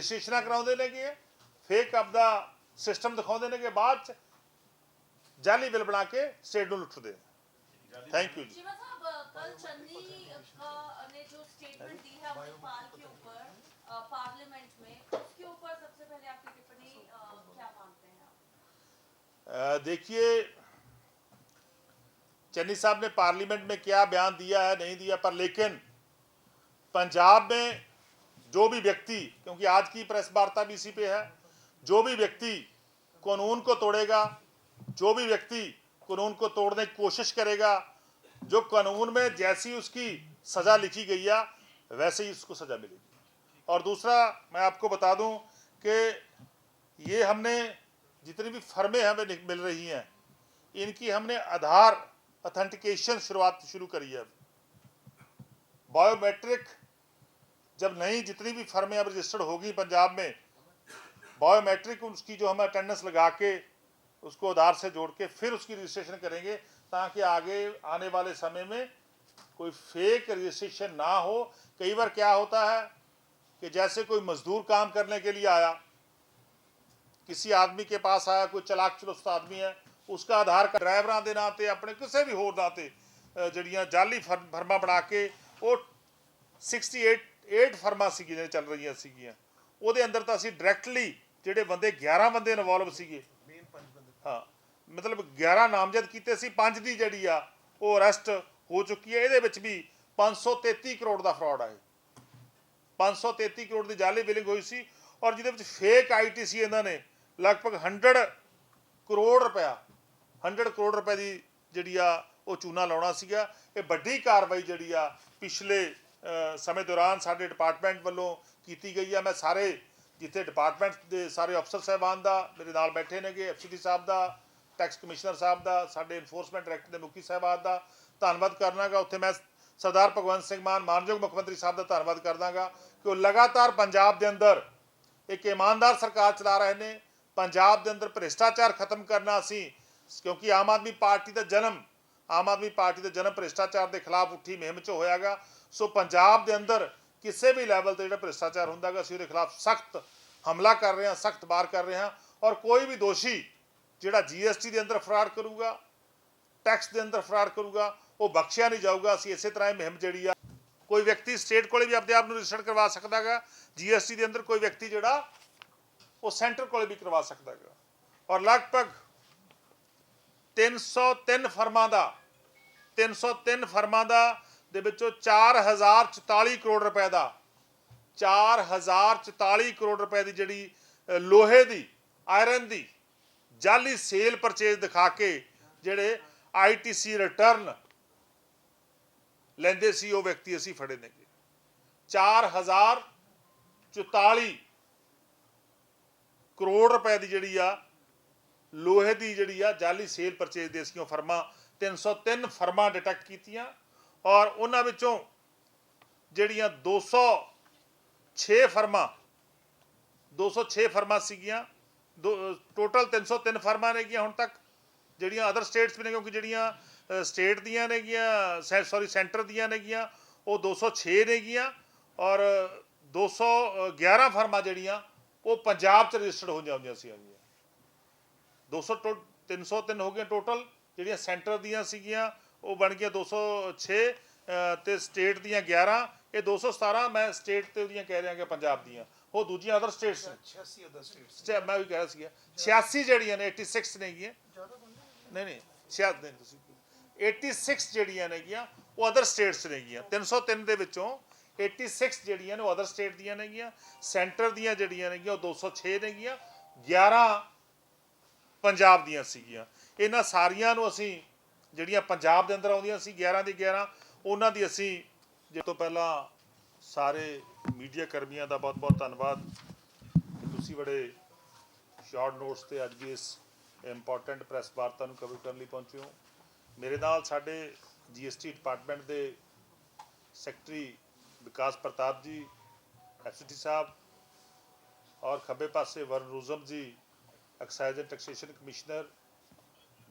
ਰਜਿਸਟ੍ਰੇਸ਼ਨਾਂ ਕਰਾਉਂਦੇ ਨੇਗੇ ਫੇਕ ਆਪਦਾ ਸਿਸਟਮ ਦਿਖਾਉਂਦੇ ਨੇਗੇ ਬਾਅਦ ਚ ਜਾਲੀ ਬਿੱਲ ਬਣਾ ਕੇ ਸਟੇਟ ਨੂੰ ਲੁੱਟਦੇ ਨੇ ਥੈਂਕ ਯੂ ਜੀ शिवा साहब कल चन्नी का ने जो स्टेटमेंट दी है अमरपाल के ऊपर अ, पार्लियामेंट में उसके ऊपर सबसे पहले आपकी टिप्पणी अ, क्या मानते हैं आप अ, देखिए चन्नी साहब ने पार्लियामेंट में क्या बयान दिया है नहीं दिया पर लेकिन पंजाब में जो भी व्यक्ति, क्योंकि आज की प्रेस वार्ता भी इसी पे है, जो भी व्यक्ति कानून को तोड़ेगा, जो भी व्यक्ति कानून को तोड़ने की कोशिश करेगा, जो कानून में जैसी उसकी सज़ा लिखी गई है, वैसे ही उसको सज़ा मिलेगी। और दूसरा, मैं आपको बता दूँ कि ये हमने जितनी भी फर्में हमें मिल रही हैं, इनकी हमने आधार ऑथेंटिकेशन शुरुआत शुरू करी है। बायोमेट्रिक जब नई जितनी भी फर्में अब रजिस्टर्ड होगी पंजाब में बायोमेट्रिक उसकी जो हम अटेंडेंस लगा के उसको आधार से जोड़ के फिर उसकी रजिस्ट्रेशन करेंगे ताकि आगे आने वाले समय में कोई फेक रजिस्ट्रेशन ना हो। कई बार क्या होता है कि जैसे कोई मजदूर काम करने के लिए आया, किसी आदमी के पास आया, कोई चलाक चलुस्त आदमी है, उसका आधार कार्ड ड्राइवर के नाते अपने किसी भी हो नाते जड़ियाँ जाली फर्मा बना के वो सिक्सटी एट 8 ਫਰਮਾਂ ਸੀਗੀਆਂ ਜਿਹੜੀਆਂ ਚੱਲ ਰਹੀਆਂ ਸੀਗੀਆਂ। ਉਹਦੇ ਅੰਦਰ ਤਾਂ ਅਸੀਂ ਡਾਇਰੈਕਟਲੀ ਜਿਹੜੇ ਬੰਦੇ 11 ਬੰਦੇ ਇਨਵੋਲਵ ਸੀਗੇ। ਹਾਂ, ਮਤਲਬ 11 ਨਾਮਜ਼ਦ ਕੀਤੇ ਸੀ, ਪੰਜ ਦੀ ਜਿਹੜੀ ਆ, ਉਹ ਅਰੈਸਟ ਹੋ ਚੁੱਕੀ ਹੈ। ਇਹਦੇ ਵਿੱਚ ਵੀ 533 ਕਰੋੜ ਦਾ ਫਰਾਡ ਆ ਇਹ 533 ਕਰੋੜ ਦੀ ਜਾਲੀ ਬਿਲਿੰਗ ਹੋਈ ਸੀ ਔਰ ਜਿਹਦੇ ਵਿੱਚ ਫੇਕ ਆਈਟੀਸੀ ਇਹਨਾਂ ਨੇ, ਲਗਭਗ 100 ਕਰੋੜ ਰੁਪਇਆ 100 ਕਰੋੜ ਰੁਪਏ ਦੀ ਜਿਹੜੀ ਆ, ਉਹ ਚੂਨਾ ਲਾਉਣਾ ਸੀਗਾ। ਇਹ ਵੱਡੀ ਕਾਰਵਾਈ ਜਿਹੜੀ ਆ, ਪਿਛਲੇ ਸਮੇਂ ਦੌਰਾਨ ਸਾਡੇ ਡਿਪਾਰਟਮੈਂਟ ਵੱਲੋਂ ਕੀਤੀ ਗਈ ਆ। ਮੈਂ ਸਾਰੇ ਜਿੱਥੇ ਡਿਪਾਰਟਮੈਂਟ ਦੇ ਸਾਰੇ ਅਫਸਰ ਸਾਹਿਬਾਨ ਦਾ, ਮੇਰੇ ਨਾਲ ਬੈਠੇ ਨੇਗੇ ਐਫਸੀਡੀ ਸਾਹਿਬ ਦਾ, ਟੈਕਸ ਕਮਿਸ਼ਨਰ ਸਾਹਿਬ ਦਾ, ਸਾਡੇ ਇਨਫੋਰਸਮੈਂਟ ਡਾਇਰੈਕਟਰ ਦੇ ਮੁਖੀ ਸਾਹਿਬਾਨ ਦਾ ਧੰਨਵਾਦ ਕਰਨਾਗਾ। ਉੱਥੇ ਮੈਂ ਸਰਦਾਰ ਭਗਵੰਤ ਸਿੰਘ ਮਾਨ, ਮਾਨਯੋਗ ਮੁੱਖ ਮੰਤਰੀ ਸਾਹਿਬ ਦਾ ਧੰਨਵਾਦ ਕਰਦਾਗਾ ਕਿ ਉਹ ਲਗਾਤਾਰ ਪੰਜਾਬ ਦੇ ਅੰਦਰ ਇੱਕ ਇਮਾਨਦਾਰ ਸਰਕਾਰ ਚਲਾ ਰਹੇ ਨੇ। ਪੰਜਾਬ ਦੇ ਅੰਦਰ ਭ੍ਰਿਸ਼ਟਾਚਾਰ ਖਤਮ ਕਰਨਾ ਸੀ ਕਿਉਂਕਿ ਆਮ ਆਦਮੀ ਪਾਰਟੀ ਦਾ ਜਨਮ ਆਮ ਆਦਮੀ ਪਾਰਟੀ ਦੇ ਜਨਮ ਭ੍ਰਿਸ਼ਟਾਚਾਰ ਦੇ ਖਿਲਾਫ ਉੱਠੀ ਮੁਹਿੰਮ 'ਚ ਹੋਇਆਗਾ। ਸੋ ਪੰਜਾਬ ਦੇ ਅੰਦਰ ਕਿਸੇ ਵੀ ਲੈਵਲ ਤੇ ਜਿਹੜਾ ਭ੍ਰਿਸ਼ਟਾਚਾਰ ਹੁੰਦਾਗਾ, ਅਸੀਂ ਉਹਦੇ ਖਿਲਾਫ ਸਖਤ ਹਮਲਾ ਕਰ ਰਹੇ ਹਾਂ, ਸਖਤ ਬਾਰ ਕਰ ਰਹੇ ਹਾਂ ਔਰ ਕੋਈ ਵੀ ਦੋਸ਼ੀ ਜਿਹੜਾ ਜੀਐਸਟੀ ਦੇ ਅੰਦਰ ਫਰਾਰ ਕਰੂਗਾ ਟੈਕਸ ਦੇ ਅੰਦਰ ਫਰਾਰ ਕਰੂਗਾ, ਉਹ ਬਖਸ਼ਿਆ ਨਹੀਂ ਜਾਊਗਾ। ਅਸੀਂ ਇਸੇ ਤਰ੍ਹਾਂ ਇਹ ਮੁਹਿੰਮ ਜਿਹੜੀ ਆ, ਕੋਈ ਵਿਅਕਤੀ ਸਟੇਟ ਕੋਲੇ ਵੀ ਆਪਣੇ ਆਪ ਨੂੰ ਰਜਿਸਟਰ ਕਰਵਾ ਸਕਦਾਗਾ। ਜੀਐਸਟੀ ਦੇ ਅੰਦਰ ਕੋਈ ਵਿਅਕਤੀ ਜਿਹੜਾ, ਉਹ ਸੈਂਟਰ ਕੋਲੇ ਵੀ ਕਰਵਾ ਸਕਦਾਗਾ। ਔਰ ਲਗਭਗ 303 ਫਰਮਾਂ ਦਾ 303 ਫਰਮਾਂ ਦਾ, ਦੇ ਵਿੱਚੋਂ 4044 ਕਰੋੜ ਰੁਪਏ ਦਾ। 4044 ਕਰੋੜ ਰੁਪਏ ਦੀ ਜਿਹੜੀ ਲੋਹੇ ਦੀ ਆਇਰਨ ਦੀ ਜਾਲੀ ਸੇਲ ਪਰਚੇਜ਼ ਦਿਖਾ ਕੇ ਜਿਹੜੇ ਆਈਟੀਸੀ ਰਿਟਰਨ ਲੈਂਦੇ ਸੀ, ਉਹ ਵਿਅਕਤੀ ਅਸੀਂ ਫੜੇ ਨੇਗੇ 4044 ਕਰੋੜ ਰੁਪਏ ਦੀ ਜਿਹੜੀ ਆ, ਲੋਹੇ ਦੀ ਜਿਹੜੀ ਆ ਜਾਲੀ ਸੇਲ ਪਰਚੇਜ਼ ਦੇ ਅਸੀਂ ਉਹ ਫਰਮਾਂ 303 ਫਰਮਾਂ ਡਿਟੈਕਟ ਕੀਤੀਆਂ ਔਰ ਉਹਨਾਂ ਵਿੱਚੋਂ ਜਿਹੜੀਆਂ 206 ਫਰਮਾਂ 206 ਫਰਮਾਂ ਸੀਗੀਆਂ ਟੋਟਲ 303 ਫਰਮਾਂ ਨੇਗੀਆਂ ਹੁਣ ਤੱਕ, ਜਿਹੜੀਆਂ ਅਦਰ ਸਟੇਟਸ ਵੀ ਨੇ, ਕਿਉਂਕਿ ਜਿਹੜੀਆਂ ਸਟੇਟ ਦੀਆਂ ਨੇਗੀਆਂ ਸੌਰੀ ਸੈਂਟਰ ਦੀਆਂ ਨੇਗੀਆਂ ਉਹ 206 ਨੇਗੀਆਂ ਔਰ 211 ਫਰਮਾਂ ਜਿਹੜੀਆਂ, ਉਹ ਪੰਜਾਬ ਚ ਰਜਿਸਟਰਡ ਹੋ ਜਾਂਦੀਆਂ ਸੀ 200 ਟੋ- 303 ਹੋ ਗਈਆਂ ਟੋਟਲ ਜਿਹੜੀਆਂ ਸੈਂਟਰ ਦੀਆਂ ਸੀਗੀਆਂ ਉਹ ਬਣ ਗਈਆਂ 206 ਅ, ਤੇ ਸਟੇਟ ਦੀਆਂ 11 ਇਹ 217 ਮੈਂ ਸਟੇਟ ਤੇ ਉਹਦੀਆਂ ਕਹਿ ਰਿਹਾ ਕਿ ਪੰਜਾਬ ਦੀਆਂ। ਉਹ ਦੂਜੀਆਂ ਅਦਰ ਸਟੇਟਸ 86 ਅਦਰ ਸਟੇਟਸ ਮੈਂ ਵੀ ਕਹਿ ਰਿਹਾ ਸੀਗਾ। 86 ਜਿਹੜੀਆਂ ਨੇ 86 ਨੇਗੀਆਂ ਨਹੀਂ। ਨਹੀਂ 66 ਨਹੀਂ ਤੁਸੀਂ 86 ਜਿਹੜੀਆਂ ਨੇਗੀਆਂ ਉਹ ਅਦਰ ਸਟੇਟਸ ਨੇਗੀਆਂ 303 ਦੇ ਵਿੱਚੋਂ 86 ਜਿਹੜੀਆਂ ਨੇ ਉਹ ਅਦਰ ਸਟੇਟ ਦੀਆਂ ਨੇਗੀਆਂ ਸੈਂਟਰ ਦੀਆਂ ਜਿਹੜੀਆਂ ਨੇਗੀਆਂ ਉਹ 206 ਨੇਗੀਆਂ 11 ਪੰਜਾਬ ਦੀਆਂ ਸੀਗੀਆਂ। ਇਹਨਾਂ ਸਾਰੀਆਂ ਨੂੰ ਅਸੀਂ ਜਿਹੜੀਆਂ ਪੰਜਾਬ ਦੇ ਅੰਦਰ ਆਉਂਦੀਆਂ ਸੀ 11 ਦੀ 11 ਉਹਨਾਂ ਦੀ ਅਸੀਂ ਜੇ ਤੋਂ ਪਹਿਲਾਂ ਸਾਰੇ ਮੀਡੀਆ ਕਰਮੀਆਂ ਦਾ ਬਹੁਤ-ਬਹੁਤ ਧੰਨਵਾਦ। ਕਿ ਤੁਸੀਂ ਬੜੇ ਸ਼ਾਰਟ ਨੋਟਸ ਤੇ ਅੱਜ ਦੀ ਇਸ ਇੰਪੋਰਟੈਂਟ ਪ੍ਰੈਸ ਵਾਰਤਾ ਨੂੰ ਕਵਰ ਕਰਨ ਲਈ ਪਹੁੰਚੇ ਹੋ। ਮੇਰੇ ਨਾਲ ਸਾਡੇ ਜੀਐਸਟੀ ਡਿਪਾਰਟਮੈਂਟ ਦੇ ਸੈਕਟਰੀ ਵਿਕਾਸ ਪ੍ਰਤਾਪ ਜੀ ਐਫਸੀਟੀ ਸਾਹਿਬ ਔਰ ਖੱਬੇ ਪਾਸੇ ਵਰਨ ਰੂਜ਼ਮ ਜੀ ਐਕਸਾਈਜ਼ ਐਂਡ ਟੈਕਸੇਸ਼ਨ ਕਮਿਸ਼ਨਰ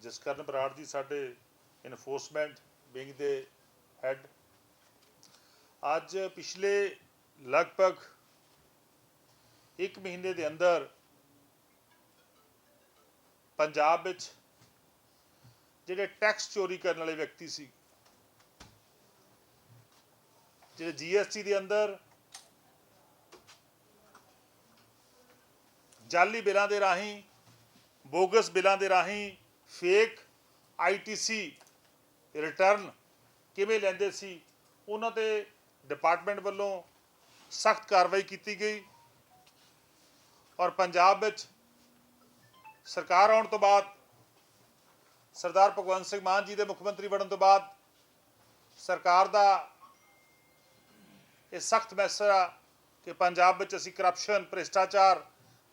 ਜਿਸ ਕਰਨ ਬਰਾੜ ਜੀ ਸਾਡੇ ਇਨਫੋਰਸਮੈਂਟ ਵਿੰਗ ਦੇ ਹੈੱਡ ਅੱਜ ਪਿਛਲੇ ਲਗਭਗ ਇੱਕ ਮਹੀਨੇ ਦੇ ਅੰਦਰ ਪੰਜਾਬ ਵਿੱਚ ਜਿਹੜੇ ਟੈਕਸ ਚੋਰੀ ਕਰਨ ਵਾਲੇ ਵਿਅਕਤੀ ਸੀ, ਜਿਹੜੇ ਜੀਐਸਟੀ ਦੇ ਅੰਦਰ ਜਾਲੀ ਬਿੱਲਾਂ ਦੇ ਰਾਹੀਂ, ਬੋਗਸ ਬਿੱਲਾਂ ਦੇ ਰਾਹੀਂ ਫੇਕ ਆਈਟੀਸੀ ਰਿਟਰਨ ਕਿਵੇਂ ਲੈਂਦੇ ਸੀ, ਉਹਨਾਂ ਤੇ ਡਿਪਾਰਟਮੈਂਟ ਵੱਲੋਂ ਸਖਤ ਕਾਰਵਾਈ ਕੀਤੀ ਗਈ ਔਰ ਪੰਜਾਬ ਵਿੱਚ ਸਰਕਾਰ ਆਉਣ ਤੋਂ ਬਾਅਦ, ਸਰਦਾਰ ਭਗਵੰਤ ਸਿੰਘ ਮਾਨ ਜੀ ਦੇ ਮੁੱਖ ਮੰਤਰੀ ਬਣਨ ਤੋਂ ਬਾਅਦ ਸਰਕਾਰ ਦਾ ਇਹ ਸਖਤ ਮੈਸੇਜ ਆ ਕਿ ਪੰਜਾਬ ਵਿੱਚ ਅਸੀਂ ਕਰਪਸ਼ਨ ਭ੍ਰਿਸ਼ਟਾਚਾਰ,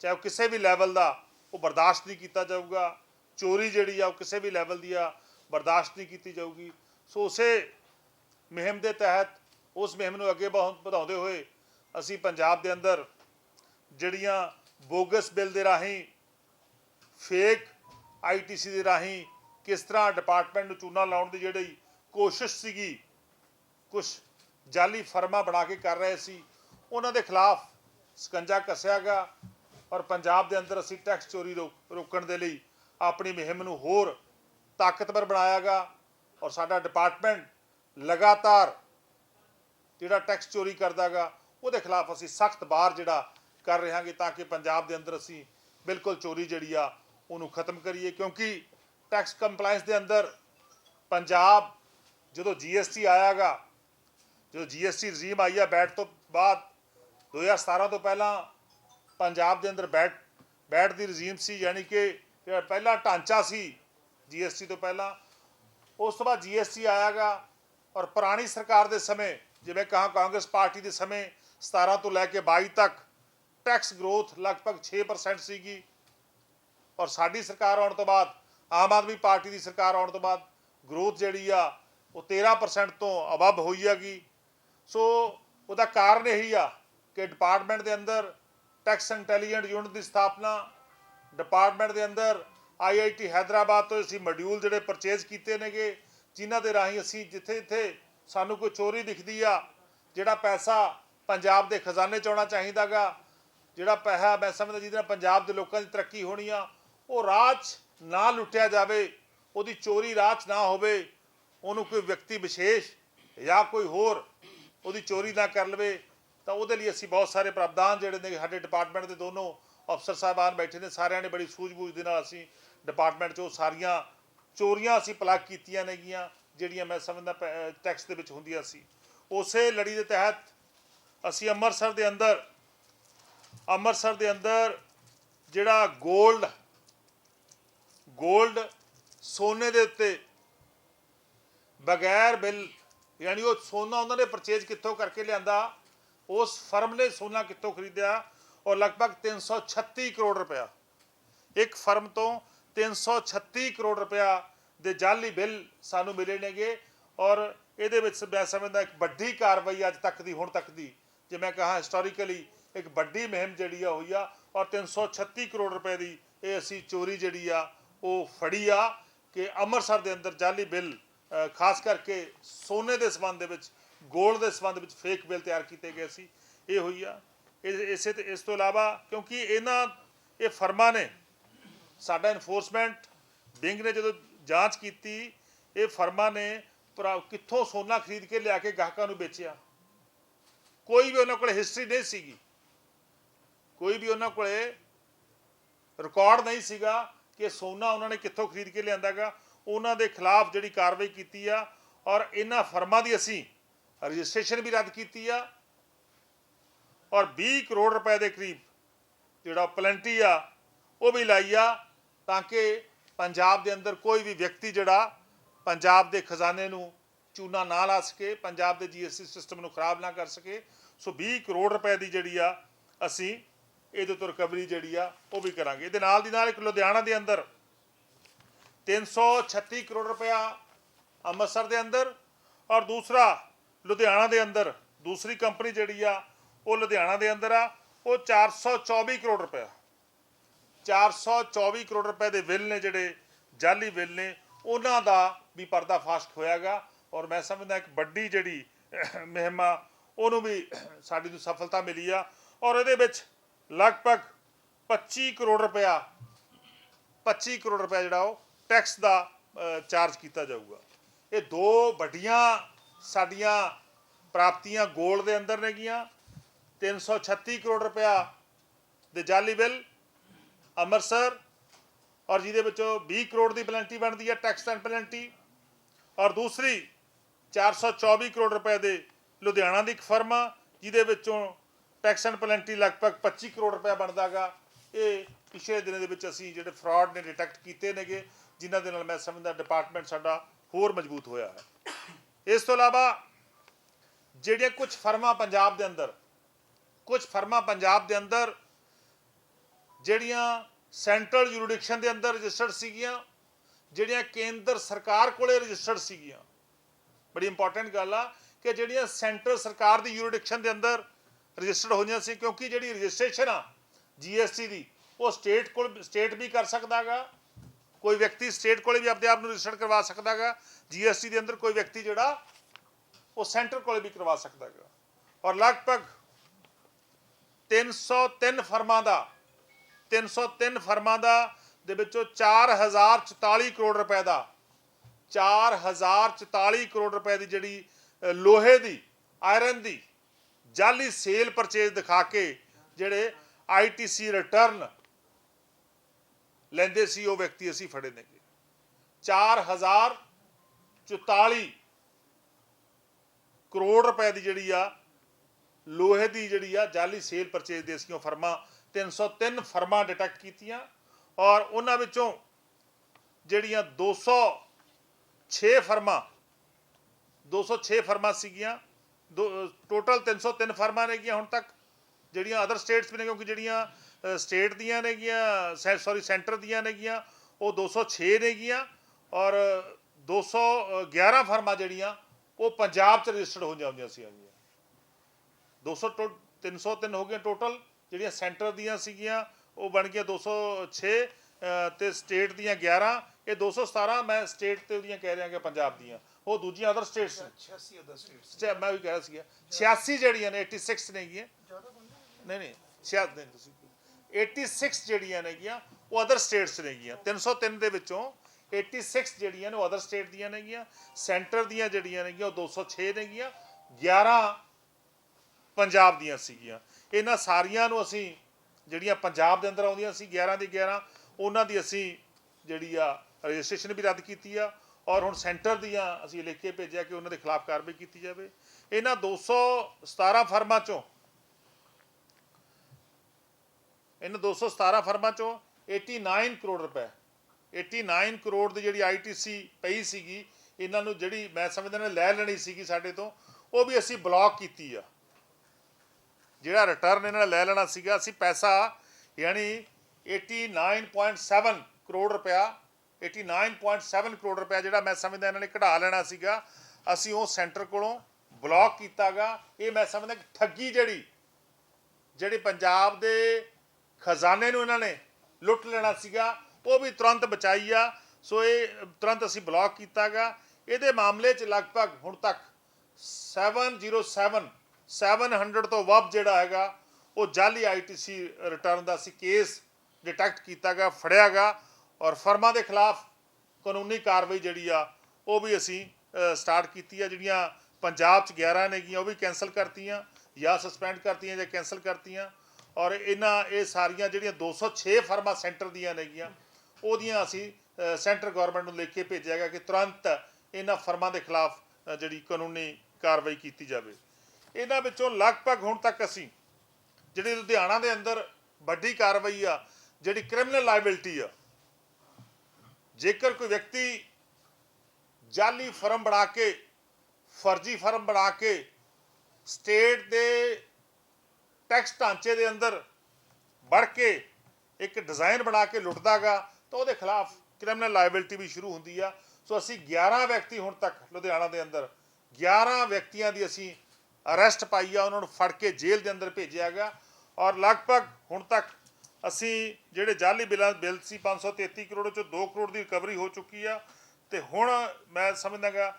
ਚਾਹੇ ਉਹ ਕਿਸੇ ਵੀ ਲੈਵਲ ਦਾ ਉਹ ਬਰਦਾਸ਼ਤ ਨਹੀਂ ਕੀਤਾ ਜਾਊਗਾ। ਚੋਰੀ ਜਿਹੜੀ ਆ, ਉਹ ਕਿਸੇ ਵੀ ਲੈਵਲ ਦੀ ਆ, ਬਰਦਾਸ਼ਤ ਨਹੀਂ ਕੀਤੀ ਜਾਊਗੀ। ਸੋ ਉਸੇ ਮੁਹਿੰਮ ਦੇ ਤਹਿਤ, ਉਸ ਮੁਹਿੰਮ ਨੂੰ ਅੱਗੇ ਵਧਾਉਂਦੇ ਹੋਏ ਅਸੀਂ ਪੰਜਾਬ ਦੇ ਅੰਦਰ ਜਿਹੜੀਆਂ ਬੋਗਸ ਬਿੱਲ ਦੇ ਰਾਹੀਂ, ਫੇਕ ਆਈਟੀਸੀ ਦੇ ਰਾਹੀਂ ਕਿਸ ਤਰ੍ਹਾਂ ਡਿਪਾਰਟਮੈਂਟ ਨੂੰ ਚੂਨਾ ਲਾਉਣ ਦੀ ਜਿਹੜੀ ਕੋਸ਼ਿਸ਼ ਸੀਗੀ ਕੁਝ ਜਾਲੀ ਫਰਮਾ ਬਣਾ ਕੇ ਕਰ ਰਹੇ ਸੀ, ਉਹਨਾਂ ਦੇ ਖਿਲਾਫ ਸਕੰਜਾ ਕੱਸਿਆਗਾ ਔਰ ਪੰਜਾਬ ਦੇ ਅੰਦਰ ਅਸੀਂ ਟੈਕਸ ਚੋਰੀ ਰੋਕ- ਰੋਕਣ ਦੇ ਲਈ ਆਪਣੀ ਮੁਹਿੰਮ ਨੂੰ ਹੋਰ ਤਾਕਤਵਰ ਬਣਾਇਆਗਾ ਔਰ ਸਾਡਾ ਡਿਪਾਰਟਮੈਂਟ ਲਗਾਤਾਰ ਜਿਹੜਾ ਟੈਕਸ ਚੋਰੀ ਕਰਦਾਗਾ, ਉਹਦੇ ਖਿਲਾਫ ਅਸੀਂ ਸਖਤ ਬਾਹਰ ਜਿਹੜਾ ਕਰ ਰਹੇ ਹਾਂਗੇ ਤਾਂ ਕਿ ਪੰਜਾਬ ਦੇ ਅੰਦਰ ਅਸੀਂ ਬਿਲਕੁਲ ਚੋਰੀ ਜਿਹੜੀ ਆ, ਉਹਨੂੰ ਖਤਮ ਕਰੀਏ। ਕਿਉਂਕਿ ਟੈਕਸ ਕੰਪਲਾਈਂਸ ਦੇ ਅੰਦਰ ਪੰਜਾਬ ਜਦੋਂ ਜੀਐਸਟੀ ਆਇਆਗਾ, ਜਦੋਂ ਜੀਐਸਟੀ ਰਜੀਮ ਆਈ ਆ ਬੈਟ ਤੋਂ ਬਾਅਦ 2017 ਤੋਂ ਪਹਿਲਾਂ ਪੰਜਾਬ ਦੇ ਅੰਦਰ ਬੈਠ ਬੈਠ ਦੀ ਰਜੀਮ ਸੀ, ਯਾਨੀ ਕਿ ਜਿਹੜਾ ਪਹਿਲਾ ਢਾਂਚਾ ਸੀ ਜੀਐਸਟੀ ਤੋਂ ਪਹਿਲਾਂ। ਉਸ ਤੋਂ ਬਾਅਦ ਜੀਐਸਟੀ ਆਇਆਗਾ ਔਰ ਪੁਰਾਣੀ ਸਰਕਾਰ ਦੇ ਸਮੇਂ, ਜਿਵੇਂ ਕਹਾ ਕਾਂਗਰਸ ਪਾਰਟੀ ਦੇ ਸਮੇਂ 17 ਤੋਂ ਲੈ ਕੇ 22 ਤੱਕ ਟੈਕਸ ਗਰੋਥ ਲਗਭਗ 6% ਸੀਗੀ। ਔਰ ਸਾਡੀ ਸਰਕਾਰ ਆਉਣ ਤੋਂ ਬਾਅਦ, ਆਮ ਆਦਮੀ ਪਾਰਟੀ ਦੀ ਸਰਕਾਰ ਆਉਣ ਤੋਂ ਬਾਅਦ ਗਰੋਥ ਜਿਹੜੀ ਆ, ਉਹ 13% ਤੋਂ ਅਬਵ ਹੋਈ ਹੈਗੀ। ਸੋ ਉਹਦਾ ਕਾਰਨ ਇਹੀ ਆ ਕਿ ਡਿਪਾਰਟਮੈਂਟ ਦੇ ਅੰਦਰ ਟੈਕਸ ਇੰਟੈਲੀਜੈਂਟ ਯੂਨਿਟ ਦੀ ਸਥਾਪਨਾ ਡਿਪਾਰਟਮੈਂਟ ਦੇ ਅੰਦਰ ਆਈਆਈਟੀ ਹੈਦਰਾਬਾਦ ਤੋਂ ਅਸੀਂ ਮੋਡਿਊਲ ਜਿਹੜੇ ਪਰਚੇਜ਼ ਕੀਤੇ ਨੇਗੇ, ਜਿਨ੍ਹਾਂ ਦੇ ਰਾਹੀਂ ਅਸੀਂ ਜਿੱਥੇ ਜਿੱਥੇ ਸਾਨੂੰ ਕੋਈ ਚੋਰੀ ਦਿਖਦੀ ਆ, ਜਿਹੜਾ ਪੈਸਾ ਪੰਜਾਬ ਦੇ ਖਜ਼ਾਨੇ 'ਚ ਆਉਣਾ ਚਾਹੀਦਾਗਾ, ਜਿਹੜਾ ਪੈਸਾ ਮੈਂ ਸਮਝਦਾ ਜਿਹਦੇ ਨਾਲ ਪੰਜਾਬ ਦੇ ਲੋਕਾਂ ਦੀ ਤਰੱਕੀ ਹੋਣੀ ਆ, ਉਹ ਰਾਜ ਨਾ ਲੁੱਟਿਆ ਜਾਵੇ, ਉਹਦੀ ਚੋਰੀ ਰਾਜ ਨਾ ਹੋਵੇ, ਉਹਨੂੰ ਕੋਈ ਵਿਅਕਤੀ ਵਿਸ਼ੇਸ਼ ਜਾਂ ਕੋਈ ਹੋਰ ਉਹਦੀ ਚੋਰੀ ਨਾ ਕਰ ਲਵੇ, ਤਾਂ ਉਹਦੇ ਲਈ ਅਸੀਂ ਬਹੁਤ ਸਾਰੇ ਪ੍ਰਾਵਧਾਨ ਜਿਹੜੇ ਨੇ ਸਾਡੇ ਡਿਪਾਰਟਮੈਂਟ ਦੇ ਦੋਨੋਂ ਅਫਸਰ ਸਾਹਿਬਾਨ ਬੈਠੇ ਨੇ, ਸਾਰਿਆਂ ਨੇ ਬੜੀ ਸੂਝ-ਬੂਝ ਦੇ ਨਾਲ ਅਸੀਂ ਡਿਪਾਰਟਮੈਂਟ 'ਚੋਂ ਸਾਰੀਆਂ ਚੋਰੀਆਂ ਅਸੀਂ ਪਲੱਗ ਕੀਤੀਆਂ ਨੇਗੀਆਂ ਜਿਹੜੀਆਂ ਮੈਂ ਸਮਝਦਾ ਟੈਕਸ ਦੇ ਵਿੱਚ ਹੁੰਦੀਆਂ ਸੀ। ਉਸੇ ਲੜੀ ਦੇ ਤਹਿਤ ਅਸੀਂ ਅੰਮ੍ਰਿਤਸਰ ਦੇ ਅੰਦਰ, ਅੰਮ੍ਰਿਤਸਰ ਦੇ ਅੰਦਰ ਜਿਹੜਾ 골ਡ 골ਡ ਸੋਨੇ ਦੇ ਉੱਤੇ ਬਗੈਰ ਬਿੱਲ, ਯਾਨੀ ਉਹ ਸੋਨਾ ਉਹਨਾਂ ਨੇ ਪਰਚੇਜ ਕਿੱਥੋਂ ਕਰਕੇ ਲਿਆਂਦਾ, ਉਸ ਫਰਮ ਨੇ ਸੋਨਾ ਕਿੱਥੋਂ ਖਰੀਦਿਆ ਔਰ ਲਗਭਗ 336 ਕਰੋੜ ਰੁਪਇਆ। ਇੱਕ ਫਰਮ ਤੋਂ 336 ਕਰੋੜ ਰੁਪਇਆ ਦੇ ਜਾਲੀ ਬਿੱਲ ਸਾਨੂੰ ਮਿਲੇ ਨੇਗੇ ਔਰ ਇਹਦੇ ਵਿੱਚ ਮੈਂ ਸਮਝਦਾ ਇੱਕ ਵੱਡੀ ਕਾਰਵਾਈ ਅੱਜ ਤੱਕ ਦੀ, ਹੁਣ ਤੱਕ ਦੀ। ਜੇ ਮੈਂ ਕਹਾਂ ਹਿਸਟੋਰੀਕਲੀ ਇੱਕ ਵੱਡੀ ਮੁਹਿੰਮ ਜਿਹੜੀ ਆ ਹੋਈ ਆ ਔਰ 336 ਕਰੋੜ ਰੁਪਏ ਦੀ ਇਹ ਅਸੀਂ ਚੋਰੀ ਜਿਹੜੀ ਆ ਉਹ ਫੜੀ ਆ ਕਿ ਅੰਮ੍ਰਿਤਸਰ ਦੇ ਅੰਦਰ ਜਾਲੀ ਬਿੱਲ ਖਾਸ ਕਰਕੇ ਸੋਨੇ ਦੇ ਸੰਬੰਧ ਦੇ ਵਿੱਚ, ਗੋਲਡ ਦੇ ਸੰਬੰਧ ਵਿੱਚ ਫੇਕ ਬਿੱਲ ਤਿਆਰ ਕੀਤੇ ਗਏ ਸੀ। ਇਹ ਹੋਈ ਆ। ਇਸ, ਇਸੇ ਤੇ ਇਸ ਤੋਂ ਇਲਾਵਾ ਕਿਉਂਕਿ ਇਹਨਾਂ, ਇਹ ਫਰਮਾਂ ਨੇ, ਸਾਡਾ ਇਨਫੋਰਸਮੈਂਟ ਵਿੰਗ ਨੇ ਜਦੋਂ ਜਾਂਚ ਕੀਤੀ, ਇਹ ਫਰਮਾਂ ਨੇ ਭਰਾ- ਕਿੱਥੋਂ ਸੋਨਾ ਖਰੀਦ ਕੇ ਲਿਆ ਕੇ ਗਾਹਕਾਂ ਨੂੰ ਵੇਚਿਆ? ਕੋਈ ਵੀ ਉਹਨਾਂ ਕੋਲ ਹਿਸਟਰੀ ਨਹੀਂ ਸੀਗੀ। ਕੋਈ ਵੀ ਉਹਨਾਂ ਕੋਲੇ ਰਿਕਾਰਡ ਨਹੀਂ ਸੀਗਾ ਕਿ ਸੋਨਾ ਉਹਨਾਂ ਨੇ ਕਿੱਥੋਂ ਖਰੀਦ ਕੇ ਲਿਆਂਦਾਗਾ ਉਹਨਾਂ ਦੇ ਖਿਲਾਫ ਜਿਹੜੀ ਕਾਰਵਾਈ ਕੀਤੀ ਆ, ਔਰ ਇਹਨਾਂ ਫਰਮਾਂ ਦੀ ਅਸੀਂ ਰਜਿਸਟ੍ਰੇਸ਼ਨ ਵੀ ਰੱਦ ਕੀਤੀ ਆ ਔਰ 20 ਕਰੋੜ ਰੁਪਏ ਦੇ ਕਰੀਬ ਜਿਹੜਾ ਪਲੈਂਟੀ ਆ, ਉਹ ਵੀ ਲਾਈ ਆ ਤਾਂ ਕਿ ਪੰਜਾਬ ਦੇ ਅੰਦਰ ਕੋਈ ਵੀ ਵਿਅਕਤੀ ਜਿਹੜਾ ਪੰਜਾਬ ਦੇ ਖਜ਼ਾਨੇ ਨੂੰ ਚੂਨਾ ਨਾ ਲਾ ਸਕੇ, ਪੰਜਾਬ ਦੇ ਜੀਐਸਟੀ ਸਿਸਟਮ ਨੂੰ ਖਰਾਬ ਨਾ ਕਰ ਸਕੇ। ਸੋ 20 ਕਰੋੜ ਰੁਪਏ ਦੀ ਜਿਹੜੀ ਆ ਅਸੀਂ ਇਹਦੇ ਤੋਂ ਰਿਕਵਰੀ ਜਿਹੜੀ ਆ, ਉਹ ਵੀ ਕਰਾਂਗੇ। ਇਹਦੇ ਨਾਲ ਦੀ ਨਾਲ ਇੱਕ ਲੁਧਿਆਣਾ ਦੇ ਅੰਦਰ 336 ਕਰੋੜ ਰੁਪਇਆ ਅੰਮ੍ਰਿਤਸਰ ਦੇ ਅੰਦਰ ਔਰ ਦੂਸਰਾ ਲੁਧਿਆਣਾ ਦੇ ਅੰਦਰ ਦੂਸਰੀ ਕੰਪਨੀ ਜਿਹੜੀ ਆ ਉਹ ਲੁਧਿਆਣਾ ਦੇ ਅੰਦਰ ਆ, ਉਹ 424 ਕਰੋੜ ਰੁਪਇਆ 424 ਕਰੋੜ ਰੁਪਏ ਦੇ ਬਿੱਲ ਨੇ ਜਿਹੜੇ ਜਾਲੀ ਬਿੱਲ ਨੇ, ਉਹਨਾਂ ਦਾ ਵੀ ਪਰਦਾਫਾਸ਼ ਹੋਇਆਗਾ। ਔਰ ਮੈਂ ਸਮਝਦਾ ਇੱਕ ਵੱਡੀ ਜਿਹੜੀ ਮੁਹਿੰਮ ਆ ਉਹਨੂੰ ਵੀ ਸਾਡੀ ਨੂੰ ਸਫਲਤਾ ਮਿਲੀ ਆ। ਔਰ ਇਹਦੇ ਵਿੱਚ ਲਗਭਗ 25 ਕਰੋੜ ਰੁਪਇਆ 25 ਕਰੋੜ ਰੁਪਇਆ ਜਿਹੜਾ ਉਹ ਟੈਕਸ ਦਾ ਚਾਰਜ ਕੀਤਾ ਜਾਊਗਾ। ਇਹ ਦੋ ਵੱਡੀਆਂ ਸਾਡੀਆਂ ਪ੍ਰਾਪਤੀਆਂ ਗੋਲਡ ਦੇ ਅੰਦਰ ਨੇਗੀਆਂ 336 ਕਰੋੜ ਰੁਪਇਆ ਦੇ ਜਾਲੀ ਬਿੱਲ ਅੰਮ੍ਰਿਤਸਰ ਔਰ ਜਿਹਦੇ ਵਿੱਚੋਂ 20 ਕਰੋੜ ਦੀ ਪਲੈਂਟੀ ਬਣਦੀ ਹੈ ਟੈਕਸ ਐਂਡ ਪਲੈਂਟੀ ਔਰ ਦੂਸਰੀ 424 ਕਰੋੜ ਰੁਪਏ ਦੇ ਲੁਧਿਆਣਾ ਦੀ ਇੱਕ ਫਰਮ ਆ, ਜਿਹਦੇ ਵਿੱਚੋਂ ਟੈਕਸ ਐਂਡ ਪਲੈਂਟੀ ਲਗਭਗ 25 ਕਰੋੜ ਰੁਪਏ ਬਣਦਾਗਾ ਇਹ ਪਿਛਲੇ ਦਿਨਾਂ ਦੇ ਵਿੱਚ ਅਸੀਂ ਜਿਹੜੇ ਫਰਾਡ ਨੇ ਡਿਟੈਕਟ ਕੀਤੇ ਨੇਗੇ, ਜਿਨ੍ਹਾਂ ਦੇ ਨਾਲ ਮੈਂ ਸਮਝਦਾ ਡਿਪਾਰਟਮੈਂਟ ਸਾਡਾ ਹੋਰ ਮਜ਼ਬੂਤ ਹੋਇਆ ਹੈ। ਇਸ ਤੋਂ ਇਲਾਵਾ ਜਿਹੜੀਆਂ ਕੁਝ ਫਰਮਾਂ ਪੰਜਾਬ ਦੇ ਅੰਦਰ ਕੁਝ ਫਰਮਾਂ ਪੰਜਾਬ ਦੇ ਅੰਦਰ ਜਿਹੜੀਆਂ ਸੈਂਟਰਲ ਜੁਰੀਡਿਕਸ਼ਨ ਦੇ ਅੰਦਰ ਰਜਿਸਟਰਡ ਸੀਗੀਆਂ, ਜਿਹੜੀਆਂ ਕੇਂਦਰ ਸਰਕਾਰ ਕੋਲੇ ਰਜਿਸਟਰਡ ਸੀਗੀਆਂ। ਬੜੀ ਇੰਪੋਰਟੈਂਟ ਗੱਲ ਆ ਕਿ ਜਿਹੜੀਆਂ ਸੈਂਟਰ ਸਰਕਾਰ ਦੀ ਜੁਰੀਡਿਕਸ਼ਨ ਦੇ ਅੰਦਰ ਰਜਿਸਟਰਡ ਹੋਈਆਂ ਸੀ, ਕਿਉਂਕਿ ਜਿਹੜੀ ਰਜਿਸਟ੍ਰੇਸ਼ਨ ਆ ਜੀਐਸਟੀ ਦੀ, ਉਹ ਸਟੇਟ ਕੋਲ ਸਟੇਟ ਵੀ ਕਰ ਸਕਦਾਗਾ, ਕੋਈ ਵਿਅਕਤੀ ਸਟੇਟ ਕੋਲੇ ਵੀ ਆਪਣੇ ਆਪ ਨੂੰ ਰਜਿਸਟਰਡ ਕਰਵਾ ਸਕਦਾਗਾ ਜੀਐਸਟੀ ਦੇ ਅੰਦਰ ਕੋਈ ਵਿਅਕਤੀ ਜਿਹੜਾ ਉਹ ਸੈਂਟਰ ਕੋਲੇ ਵੀ ਕਰਵਾ ਸਕਦਾਗਾ। ਔਰ ਲਗਭਗ 303 ਫਰਮਾਂ ਦਾ 303 ਫਰਮਾਂ ਦਾ, ਦੇ ਵਿੱਚੋਂ 4044 ਕਰੋੜ ਰੁਪਏ ਦਾ 4044 ਕਰੋੜ ਰੁਪਏ ਦੀ ਜਿਹੜੀ ਲੋਹੇ ਦੀ ਆਇਰਨ ਦੀ ਜਾਲੀ ਸੇਲ ਪਰਚੇਜ਼ ਦਿਖਾ ਕੇ ਜਿਹੜੇ ਆਈਟੀਸੀ ਰਿਟਰਨ ਲੈਂਦੇ ਸੀ, ਉਹ ਵਿਅਕਤੀ ਅਸੀਂ ਫੜੇ ਨੇਗੇ 4044 ਕਰੋੜ ਰੁਪਏ ਦੀ ਜਿਹੜੀ ਆ ਲੋਹੇ ਦੀ ਜਿਹੜੀ ਆ ਜਾਲੀ ਸੇਲ ਪਰਚੇਸ ਦੇ ਅਸੀਂ ਉਹ ਫਰਮਾਂ 303 ਫਰਮਾਂ ਡਿਟੈਕਟ ਕੀਤੀਆਂ ਔਰ ਉਹਨਾਂ ਵਿੱਚੋਂ ਜਿਹੜੀਆਂ 206 ਫਰਮਾਂ 206 ਫਰਮਾਂ ਸੀਗੀਆਂ ਟੋਟਲ 303 ਫਰਮਾਂ ਨੇਗੀਆਂ ਹੁਣ ਤੱਕ, ਜਿਹੜੀਆਂ ਅਦਰ ਸਟੇਟਸ ਵੀ ਨੇ ਕਿਉਂਕਿ ਜਿਹੜੀਆਂ ਸਟੇਟ ਦੀਆਂ ਨੇਗੀਆਂ ਸੌਰੀ ਸੈਂਟਰ ਦੀਆਂ ਨੇਗੀਆਂ ਉਹ 206 ਨੇਗੀਆਂ ਔਰ 211 ਫਰਮਾਂ ਜਿਹੜੀਆਂ, ਉਹ ਪੰਜਾਬ 'ਚ ਰਜਿਸਟਰਡ ਹੋ ਜਾਂਦੀਆਂ ਸੀ 200 ਟੋ- 303 ਹੋ ਗਈਆਂ ਟੋਟਲ ਜਿਹੜੀਆਂ ਸੈਂਟਰ ਦੀਆਂ ਸੀਗੀਆਂ ਉਹ ਬਣ ਗਈਆਂ 206 ਅ, ਤੇ ਸਟੇਟ ਦੀਆਂ 11 ਇਹ 217 ਮੈਂ ਸਟੇਟ ਤੇ ਉਹਦੀਆਂ ਕਹਿ ਰਿਹਾ ਕਿ ਪੰਜਾਬ ਦੀਆਂ। ਉਹ ਦੂਜੀਆਂ ਅਦਰ ਸਟੇਟਸ 86 ਅਦਰ ਸਟੇਟਸ ਚ ਮੈਂ ਵੀ ਕਹਿ ਰਿਹਾ ਸੀਗਾ। 86 ਜਿਹੜੀਆਂ ਨੇ 86 ਨੇਗੀਆਂ ਨਹੀਂ। ਨਹੀਂ 66 ਨਹੀਂ ਤੁਸੀਂ 86 ਜਿਹੜੀਆਂ ਨੇਗੀਆਂ ਉਹ ਅਦਰ ਸਟੇਟਸ ਨੇਗੀਆਂ 303 ਦੇ ਵਿੱਚੋਂ 86 ਜਿਹੜੀਆਂ ਨੇ ਉਹ ਅਦਰ ਸਟੇਟ ਦੀਆਂ ਨੇਗੀਆਂ ਸੈਂਟਰ ਦੀਆਂ ਜਿਹੜੀਆਂ ਨੇਗੀਆਂ ਉਹ 206 ਨੇਗੀਆਂ 11 ਪੰਜਾਬ ਦੀਆਂ ਸੀਗੀਆਂ। ਇਹਨਾਂ ਸਾਰੀਆਂ ਨੂੰ ਅਸੀਂ ਜਿਹੜੀਆਂ ਪੰਜਾਬ ਦੇ ਅੰਦਰ ਆਉਂਦੀਆਂ ਸੀ 11 ਦੀ 11 ਉਹਨਾਂ ਦੀ ਅਸੀਂ ਜਿਹੜੀ ਆ ਰਜਿਸਟ੍ਰੇਸ਼ਨ ਵੀ ਰੱਦ ਕੀਤੀ ਆ ਔਰ ਹੁਣ ਸੈਂਟਰ ਦੀਆਂ ਅਸੀਂ ਲਿਖ ਕੇ ਭੇਜਿਆ ਕਿ ਉਹਨਾਂ ਦੇ ਖਿਲਾਫ ਕਾਰਵਾਈ ਕੀਤੀ ਜਾਵੇ। ਇਹਨਾਂ 217 ਫਰਮਾਂ ਚੋਂ, ਇਹਨਾਂ 217 ਫਰਮਾਂ ਚੋਂ 89 ਕਰੋੜ ਰੁਪਏ 89 ਕਰੋੜ ਦੀ ਜਿਹੜੀ ਆਈਟੀਸੀ ਪਈ ਸੀਗੀ, ਇਹਨਾਂ ਨੂੰ ਜਿਹੜੀ ਮੈਂ ਸਮਝਦਾ ਨੇ ਲੈ ਲੈਣੀ ਸੀਗੀ ਸਾਡੇ ਤੋਂ, ਉਹ ਵੀ ਅਸੀਂ ਬਲੌਕ ਕੀਤੀ ਆ। ਜਿਹੜਾ ਰਿਟਰਨ ਇਹਨਾਂ ਨੇ ਲੈ ਲੈਣਾ ਸੀਗਾ, ਅਸੀਂ ਪੈਸਾ ਯਾਨੀ 89.7 ਕਰੋੜ ਰੁਪਇਆ 89.7 ਕਰੋੜ ਰੁਪਇਆ ਜਿਹੜਾ ਮੈਂ ਸਮਝਦਾ ਇਹਨਾਂ ਨੇ ਕਢਾ ਲੈਣਾ ਸੀਗਾ, ਅਸੀਂ ਉਹ ਸੈਂਟਰ ਕੋਲੋਂ ਬਲੌਕ ਕੀਤਾਗਾ। ਇਹ ਮੈਂ ਸਮਝਦਾ ਕਿ ਠੱਗੀ ਜਿਹੜੀ, ਜਿਹੜੇ ਪੰਜਾਬ ਦੇ ਖਜ਼ਾਨੇ ਨੂੰ ਇਹਨਾਂ ਨੇ ਲੁੱਟ ਲੈਣਾ ਸੀਗਾ, ਉਹ ਵੀ ਤੁਰੰਤ ਬਚਾਈ ਆ। ਸੋ ਇਹ ਤੁਰੰਤ ਅਸੀਂ ਬਲੌਕ ਕੀਤਾਗਾ। ਇਹਦੇ ਮਾਮਲੇ 'ਚ ਲਗਭਗ ਹੁਣ ਤੱਕ 707 700 ਤੋਂ ਵੱਧ ਜਿਹੜਾ ਹੈਗਾ, ਉਹ ਜਾਲੀ ਆਈਟੀਸੀ ਰਿਟਰਨ ਦਾ ਅਸੀਂ ਕੇਸ ਡਿਟੈਕਟ ਕੀਤਾ ਗਾ ਫੜਿਆ ਫੜਿਆਗਾ ਔਰ ਫਰਮਾਂ ਦੇ ਖਿਲਾਫ ਕਾਨੂੰਨੀ ਕਾਰਵਾਈ ਜਿਹੜੀ ਆ, ਉਹ ਵੀ ਅਸੀਂ ਸਟਾਰਟ ਕੀਤੀ ਆ। ਜਿਹੜੀਆਂ ਪੰਜਾਬ 'ਚ 11 ਨੇਗੀਆਂ, ਉਹ ਵੀ ਕੈਨਸਲ ਕਰਤੀਆਂ ਜਾਂ ਸਸਪੈਂਡ ਕਰਤੀਆਂ ਜਾਂ ਕੈਨਸਲ ਕਰਤੀਆਂ ਔਰ ਇਹਨਾਂ, ਇਹ ਸਾਰੀਆਂ ਜਿਹੜੀਆਂ 206 ਫਰਮਾਂ ਸੈਂਟਰ ਦੀਆਂ ਨੇਗੀਆਂ, ਉਹਦੀਆਂ ਅਸੀਂ ਸੈਂਟਰ ਗਵਰਨਮੈਂਟ ਨੂੰ ਲਿਖ ਕੇ ਭੇਜਿਆ ਗਿਆ ਕਿ ਤੁਰੰਤ ਇਹਨਾਂ ਫਰਮਾਂ ਦੇ ਖਿਲਾਫ ਜਿਹੜੀ ਕਾਨੂੰਨੀ ਕਾਰਵਾਈ ਕੀਤੀ ਜਾਵੇ। ਇਹਨਾਂ ਵਿੱਚੋਂ ਲਗਭਗ ਹੁਣ ਤੱਕ ਅਸੀਂ ਜਿਹੜੀ ਲੁਧਿਆਣਾ ਦੇ ਅੰਦਰ ਵੱਡੀ ਕਾਰਵਾਈ ਆ, ਜਿਹੜੀ ਕ੍ਰਿਮੀਨਲ ਲਾਇਬਿਲਟੀ ਆ, ਜੇਕਰ ਕੋਈ ਵਿਅਕਤੀ ਜਾਲੀ ਫਰਮ ਬਣਾ ਕੇ, ਫਰਜ਼ੀ ਫਰਮ ਬਣਾ ਕੇ ਸਟੇਟ ਦੇ ਟੈਕਸ ਢਾਂਚੇ ਦੇ ਅੰਦਰ ਵੜ ਕੇ ਇੱਕ ਡਿਜ਼ਾਈਨ ਬਣਾ ਕੇ ਲੁੱਟਦਾਗਾ, ਤਾਂ ਉਹਦੇ ਖਿਲਾਫ ਕ੍ਰਿਮੀਨਲ ਲਾਇਬਿਲਟੀ ਵੀ ਸ਼ੁਰੂ ਹੁੰਦੀ ਆ। ਸੋ ਅਸੀਂ 11 ਵਿਅਕਤੀ ਹੁਣ ਤੱਕ ਲੁਧਿਆਣਾ ਦੇ ਅੰਦਰ 11 ਵਿਅਕਤੀਆਂ ਦੀ ਅਸੀਂ ਅਰੈਸਟ ਪਾਈ ਆ, ਉਹਨਾਂ ਨੂੰ ਫੜ ਕੇ ਜੇਲ੍ਹ ਦੇ ਅੰਦਰ ਭੇਜਿਆ ਗਿਆ ਔਰ ਲਗਭਗ ਹੁਣ ਤੱਕ ਅਸੀਂ ਜਿਹੜੇ ਜਾਲੀ ਬਿੱਲਾਂ, ਬਿੱਲ ਸੀ 533 ਕਰੋੜ ਚੋਂ 2 ਕਰੋੜ ਦੀ ਰਿਕਵਰੀ ਹੋ ਚੁੱਕੀ ਆ ਤੇ ਹੁਣ ਮੈਂ ਸਮਝਦਾਗਾ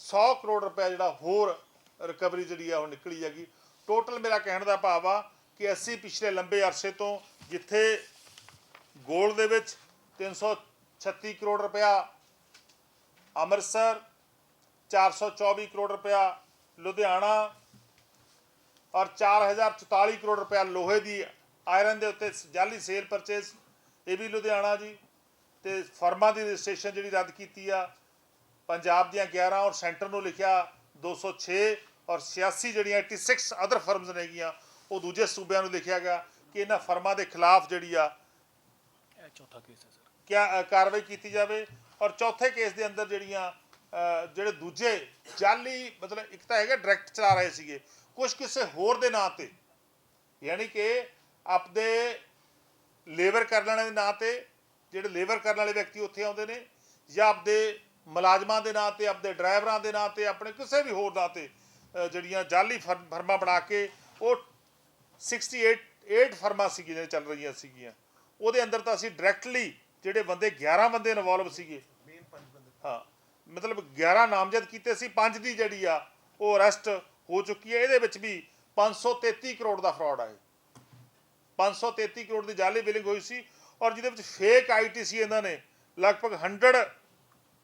100 ਕਰੋੜ ਰੁਪਏ ਜਿਹੜਾ ਹੋਰ ਰਿਕਵਰੀ ਜਿਹੜੀ ਆ ਉਹ ਨਿਕਲੀ ਹੈਗੀ। ਟੋਟਲ ਮੇਰਾ ਕਹਿਣ ਦਾ ਭਾਵ ਆ ਕਿ ਅਸੀਂ ਪਿਛਲੇ ਲੰਬੇ ਅਰਸੇ ਤੋਂ ਜਿੱਥੇ ਗੋਲਡ ਦੇ ਵਿੱਚ 336 ਕਰੋੜ ਰੁਪਇਆ ਅੰਮ੍ਰਿਤਸਰ 424 ਕਰੋੜ ਰੁਪਇਆ ਲੁਧਿਆਣਾ ਔਰ 4044 ਕਰੋੜ ਰੁਪਇਆ ਲੋਹੇ ਦੀ ਆਇਰਨ ਦੇ ਉੱਤੇ ਜਾਲੀ ਸੇਲ ਪਰਚੇਸ ਇਹ ਵੀ ਲੁਧਿਆਣਾ ਜੀ। ਤੇ ਫਰਮਾਂ ਦੀ ਰਜਿਸਟ੍ਰੇਸ਼ਨ ਜਿਹੜੀ ਰੱਦ ਕੀਤੀ ਆ, ਪੰਜਾਬ ਦੀਆਂ 11 ਔਰ ਸੈਂਟਰ ਨੂੰ ਲਿਖਿਆ 206 ਔਰ 86 ਜਿਹੜੀਆਂ 86 ਅਦਰ ਫਰਮਸ ਨੇਗੀਆਂ ਉਹ ਦੂਜੇ ਸੂਬਿਆਂ ਨੂੰ ਲਿਖਿਆ ਗਿਆ ਕਿ ਇਹਨਾਂ ਫਰਮਾਂ ਦੇ ਖਿਲਾਫ ਜਿਹੜੀ ਆ ਚੌਥਾ ਕੇਸ ਹੈ ਸਰ। ਕਿਆ ਅ, ਕਾਰਵਾਈ ਕੀਤੀ ਜਾਵੇ ਔਰ ਚੌਥੇ ਕੇਸ ਦੇ ਅੰਦਰ ਜਿਹੜੀਆਂ ਅ, ਜਿਹੜੇ ਦੂਜੇ ਜਾਲੀ ਮਤਲਬ ਇੱਕ ਤਾਂ ਹੈਗਾ ਡਾਇਰੈਕਟ ਚਲਾ ਰਹੇ ਸੀਗੇ ਕੁਝ ਕਿਸੇ ਹੋਰ ਦੇ ਨਾਂ ਤੇ। ਯਾਨੀ ਕਿ ਆਪਦੇ ਲੇਬਰ ਕਰਨ ਵਾਲਿਆਂ ਦੇ ਨਾਂ ਤੇ ਜਿਹੜੇ ਲੇਬਰ ਕਰਨ ਵਾਲੇ ਵਿਅਕਤੀ ਉੱਥੇ ਆਉਂਦੇ ਨੇ ਜਾਂ ਆਪਦੇ ਮੁਲਾਜ਼ਮਾਂ ਦੇ ਨਾਂ ਤੇ ਆਪਦੇ ਡਰਾਈਵਰਾਂ ਦੇ ਨਾਂ ਤੇ ਆਪਣੇ ਕਿਸੇ ਵੀ ਹੋਰ ਨਾਂ ਤੇ ਅ, ਜਿਹੜੀਆਂ ਜਾਲੀ ਫਰ- ਫਰਮਾਂ ਬਣਾ ਕੇ ਉਹ 68 8 ਫਰਮਾਂ ਸੀਗੀਆਂ ਜਿਹੜੀਆਂ ਚੱਲ ਰਹੀਆਂ ਸੀਗੀਆਂ। ਉਹਦੇ ਅੰਦਰ ਤਾਂ ਅਸੀਂ ਡਾਇਰੈਕਟਲੀ ਜਿਹੜੇ ਬੰਦੇ 11 ਬੰਦੇ ਇਨਵੋਲਵ ਸੀਗੇ। ਹਾਂ ਮਤਲਬ 11 ਨਾਮਜ਼ਦ ਕੀਤੇ ਸੀ ਪੰਜ ਦੀ ਜਿਹੜੀ ਆ ਉਹ ਅਰੈਸਟ ਹੋ ਚੁੱਕੀ ਹੈ। ਇਹਦੇ ਵਿੱਚ ਵੀ 533 ਕਰੋੜ ਦਾ ਫਰਾਡ ਆ ਇਹ। 533 ਕਰੋੜ ਦੀ ਜਾਲੀ ਬਿਲਿੰਗ ਹੋਈ ਸੀ ਔਰ ਜਿਹਦੇ ਵਿੱਚ ਫੇਕ ਆਈਟੀਸੀ ਇਹਨਾਂ ਨੇ ਲਗਭਗ 100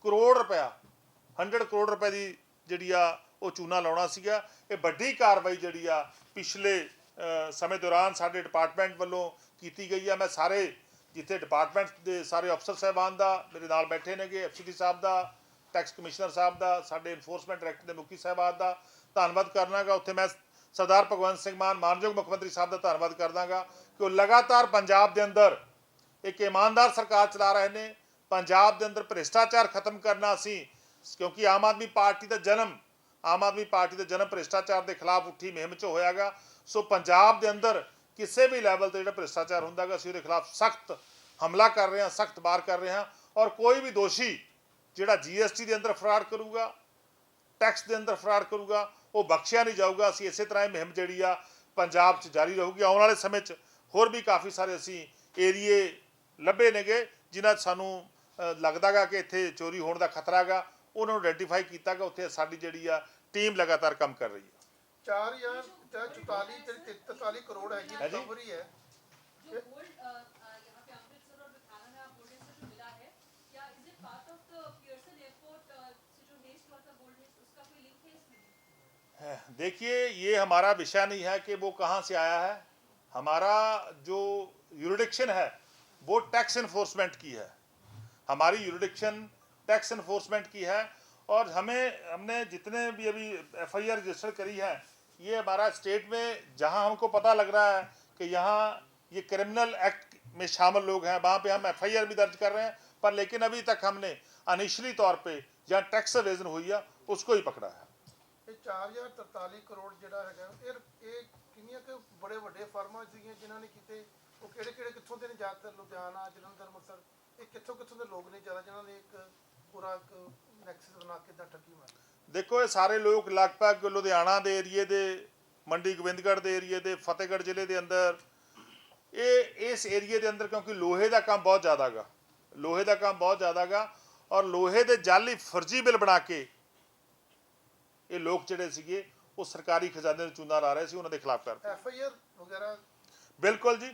ਕਰੋੜ ਰੁਪਇਆ 100 ਕਰੋੜ ਰੁਪਏ ਦੀ ਜਿਹੜੀ ਆ ਉਹ ਚੂਨਾ ਲਾਉਣਾ ਸੀਗਾ। ਇਹ ਵੱਡੀ ਕਾਰਵਾਈ ਜਿਹੜੀ ਆ ਪਿਛਲੇ ਸਮੇਂ ਦੌਰਾਨ ਸਾਡੇ ਡਿਪਾਰਟਮੈਂਟ ਵੱਲੋਂ ਕੀਤੀ ਗਈ ਆ ਮੈਂ ਸਾਰੇ ਜਿੱਥੇ ਡਿਪਾਰਟਮੈਂਟ ਦੇ ਸਾਰੇ ਅਫਸਰ ਸਾਹਿਬਾਨ ਦਾ, ਮੇਰੇ ਨਾਲ ਬੈਠੇ ਨੇਗੇ ਐਫਸੀਡੀ ਸਾਹਿਬ ਦਾ ਟੈਕਸ ਕਮਿਸ਼ਨਰ ਸਾਹਿਬ ਦਾ, ਸਾਡੇ ਇਨਫੋਰਸਮੈਂਟ ਡਾਇਰੈਕਟਰ ਦੇ ਮੁਖੀ ਸਾਹਿਬਾਨ ਦਾ। ਧੰਨਵਾਦ ਕਰਨਾਗਾ। ਉੱਥੇ ਮੈਂ ਸਰਦਾਰ ਭਗਵੰਤ ਸਿੰਘ ਮਾਨ, ਮਾਨਯੋਗ ਮੁੱਖ ਮੰਤਰੀ ਸਾਹਿਬ ਦਾ ਧੰਨਵਾਦ ਕਰਦਾਗਾ ਕਿ ਉਹ ਲਗਾਤਾਰ ਪੰਜਾਬ ਦੇ ਅੰਦਰ ਇੱਕ ਇਮਾਨਦਾਰ ਸਰਕਾਰ ਚਲਾ ਰਹੇ ਨੇ। ਪੰਜਾਬ ਦੇ ਅੰਦਰ ਭ੍ਰਿਸ਼ਟਾਚਾਰ ਖਤਮ ਕਰਨਾ ਸੀ ਕਿਉਂਕਿ ਆਮ ਆਦਮੀ ਪਾਰਟੀ ਦਾ ਜਨਮ, ਆਮ ਆਦਮੀ ਪਾਰਟੀ ਦਾ ਜਨਮ ਭ੍ਰਿਸ਼ਟਾਚਾਰ ਦੇ ਖਿਲਾਫ ਉੱਠੀ ਮੁਹਿੰਮ 'ਚ ਹੋਇਆਗਾ। ਸੋ ਪੰਜਾਬ ਦੇ ਅੰਦਰ ਕਿਸੇ ਵੀ ਲੈਵਲ ਤੇ ਜਿਹੜਾ ਭ੍ਰਿਸ਼ਟਾਚਾਰ ਹੁੰਦਾ ਹੁੰਦਾਗਾ ਅਸੀਂ ਉਹਦੇ ਖਿਲਾਫ ਸਖਤ ਹਮਲਾ ਕਰ ਰਹੇ ਹਾਂ, ਸਖਤ ਬਾਰ ਕਰ ਰਹੇ ਹਾਂ ਔਰ ਕੋਈ ਵੀ ਦੋਸ਼ੀ ਜਿਹੜਾ ਜੀਐਸਟੀ ਦੇ ਅੰਦਰ ਫਰਾਡ ਕਰੂਗਾ ਟੈਕਸ ਦੇ ਅੰਦਰ ਫਰਾਡ ਕਰੂਗਾ, ਉਹ ਬਖਸ਼ਿਆ ਨਹੀਂ ਜਾਊਗਾ। ਅਸੀਂ ਇਸੇ ਤਰ੍ਹਾਂ ਇਹ ਮਹਿੰਮ ਜਿਹੜੀ ਆ ਪੰਜਾਬ 'ਚ ਜਾਰੀ ਰਹੂਗੀ। ਆਉਣ ਵਾਲੇ ਸਮੇਂ 'ਚ ਹੋਰ ਵੀ ਕਾਫੀ ਸਾਰੇ ਅਸੀਂ ਏਰੀਏ ਲੱਭੇ ਨੇਗੇ, ਜਿਨ੍ਹਾਂ 'ਚ ਸਾਨੂੰ ਲੱਗਦਾਗਾ ਕਿ ਇੱਥੇ ਚੋਰੀ ਹੋਣ ਦਾ ਖਤਰਾ ਹੈਗਾ। ਉਹਨਾਂ ਨੂੰ ਆਇਡੈਂਟੀਫਾਈ ਕੀਤਾਗਾ ਉੱਥੇ ਸਾਡੀ ਜਿਹੜੀ ਆ ਟੀਮ ਲਗਾਤਾਰ ਕੰਮ ਕਰ ਰਹੀ ਹੈ 4000 चौताली तिरताली करोड़ हाँ है ये है। देखिए ये हमारा विषय नहीं है कि वो कहाँ से आया है। हमारा जो यूरिडिक्शन है वो टैक्स इन्फोर्समेंट की है। हमारी यूरिडिक्शन टैक्स इन्फोर्समेंट की है और हमें हमने जितने भी अभी एफ़ आई आर रजिस्टर करी है ये हमारा स्टेट में जहाँ हमको पता लग रहा है कि यहाँ ये क्रिमिनल एक्ट में शामिल लोग हैं वहाँ पे हम एफ आई आर भी दर्ज कर रहे हैं पर लेकिन अभी तक हमने अनिश्चित तौर पे जहाँ टैक्स एवेजन हुई है उसको ही पकड़ा है ਇਹ 4043 ਕਰੋੜ ਜਿਹੜਾ ਹੈਗਾ ਇਹ ਇਹ ਕਿੰਨੀਆਂ ਕਿ ਬੜੇ ਵੱਡੇ ਫਰਮਾਂ ਸੀਗੀਆਂ ਜਿਨ੍ਹਾਂ ਨੇ ਕੀਤੇ ਉਹ ਕਿਹੜੇ ਕਿਹੜੇ ਕਿੱਥੋਂ ਦੇ ਨੇ ਜ਼ਿਆਦਾਤਰ ਲੁਧਿਆਣਾ ਜਲੰਧਰ ਅੰਮ੍ਰਿਤਸਰ ਇਹ ਕਿੱਥੋਂ ਕਿੱਥੋਂ ਦੇ ਲੋਕ ਨੇ ਜ਼ਿਆਦਾ ਜਿਨ੍ਹਾਂ ਨੇ ਇੱਕ ਪੂਰਾ ਇੱਕ ਨੈਕਸਸ ਬਣਾ ਕੇ ਦਾ ਠੱਗੀ ਮਾਰੀ ਦੇਖੋ ਇਹ ਸਾਰੇ ਲੋਕ ਲਗਭਗ ਲੁਧਿਆਣਾ ਦੇ ਏਰੀਏ ਦੇ ਮੰਡੀ ਗੋਬਿੰਦਗੜ੍ਹ ਦੇ ਏਰੀਏ ਦੇ ਫਤਿਹਗੜ੍ਹ ਜ਼ਿਲ੍ਹੇ ਦੇ ਅੰਦਰ। ਇਹ ਇਸ ਏਰੀਏ ਦੇ ਅੰਦਰ ਕਿਉਂਕਿ ਲੋਹੇ ਦਾ ਕੰਮ ਬਹੁਤ ਜ਼ਿਆਦਾ ਗਾ। ਲੋਹੇ ਦਾ ਕੰਮ ਬਹੁਤ ਜ਼ਿਆਦਾ ਗਾ ਔਰ ਲੋਹੇ ਦੇ ਜਾਲੀ ਫਰਜ਼ੀ ਬਿੱਲ ਬਣਾ ਕੇ ਇਹ ਲੋਕ ਜਿਹੜੇ ਸੀਗੇ ਉਹ ਸਰਕਾਰੀ ਖਜ਼ਾਨੇ ਨੂੰ ਚੂਨਾ ਲਾ ਰਹੇ ਸੀ ਉਹਨਾਂ ਦੇ ਖਿਲਾਫ ਕਰ ਐਫ ਆਈ ਆਰ ਵਗੈਰਾ ਬਿਲਕੁਲ ਜੀ।